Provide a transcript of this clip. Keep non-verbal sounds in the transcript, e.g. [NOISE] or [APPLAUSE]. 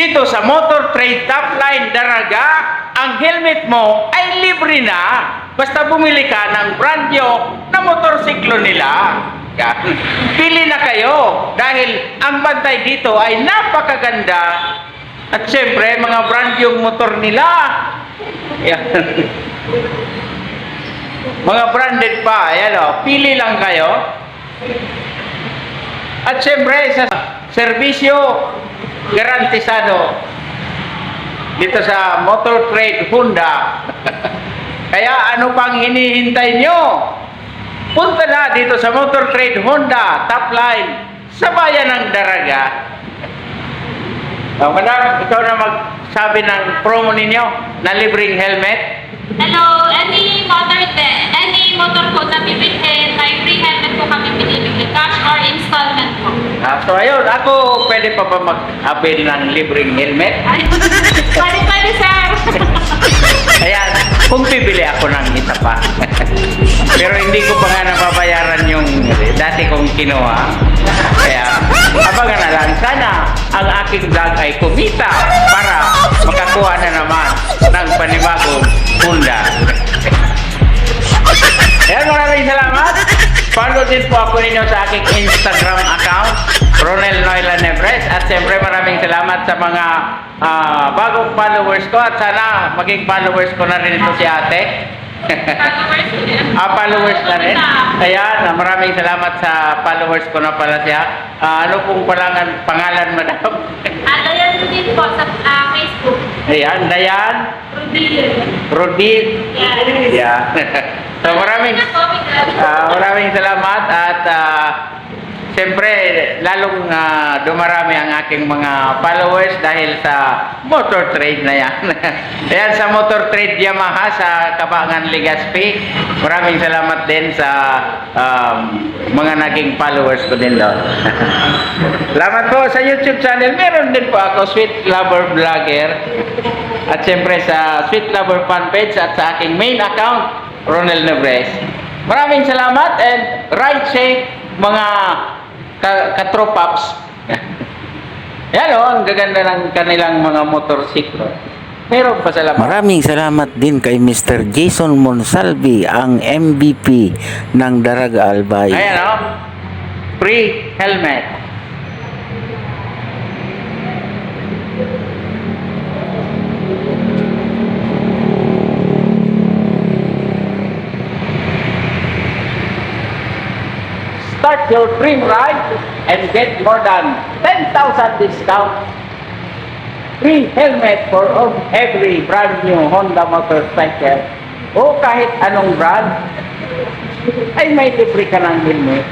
dito sa Motor Trade Top Line Daraga, ang helmet mo ay libre na. Basta bumili ka ng brand new na motorsiklo nila. Pili na kayo dahil ang bantay dito ay napakaganda. At syempre, mga brand new motor nila. [LAUGHS] Mga branded pa. Ayan o. Pili lang kayo. At syempre, sa serbisyo garantisado dito sa Motor Trade Honda. [LAUGHS] Kaya ano pang hinihintay nyo? Punta na dito sa Motor Trade Honda, top line, sa bayan ng Daraga. Oh, madam, ikaw na magsabi ng promo ninyo na libreng helmet. Hello, any motor any motor po na bibilhin, may free helmet so ayun, ako pwede pa ba mag-avail ng libreng helmet? [LAUGHS] Pwede pwede sir. [LAUGHS] Ayan, kung bibili ako ng isa pa. [LAUGHS] Pero hindi ko pa nga nababayaran yung dati kong kinuha. Kaya, abangan na lang. Sana ang aking vlog ay kumita para makakuha na naman ng panibagong Honda. Ayan, maraming salamat. Follow din po ako ninyo sa aking Instagram Ronel Noyla Nebres. At siyempre maraming salamat sa mga ah, bagong followers ko. At sana maging followers ko na rin ito si ate. Ah, followers na rin. Ayan, ah, maraming salamat sa followers ko na pala siya. Ah, ano pong palangan, pangalan, madam? Ano yan din po sa ah, Facebook. Ayan, Dayan, Rodil. Rodin. Yes. Yeah. [LAUGHS] so maraming... Ah, maraming salamat at ah, siyempre lalong ah, dumarami ang aking mga followers dahil sa motor trade na yan. [LAUGHS] Ayan sa motor trade Yamaha sa Kabangan Legazpi. Maraming salamat din sa um, mga naging followers ko din doon. [LAUGHS] salamat po sa YouTube channel. Meron din po ako Sweet Lover Vlogger. At siyempre sa Sweet Lover fan page at sa aking main account, Ronel Nebres. Maraming salamat and ride safe mga ka katropaps. [LAUGHS] Yan o, ang gaganda ng kanilang mga motorsiklo. Meron pa salamat. Maraming salamat din kay Mr. Jason Monsalvi, ang MVP ng Daraga Albay. Ayan o, free helmet. Start your dream ride and get more than 10,000 discount. Free helmet for every brand new Honda motorcycle o kahit anong brand ay may libre ka ng helmet.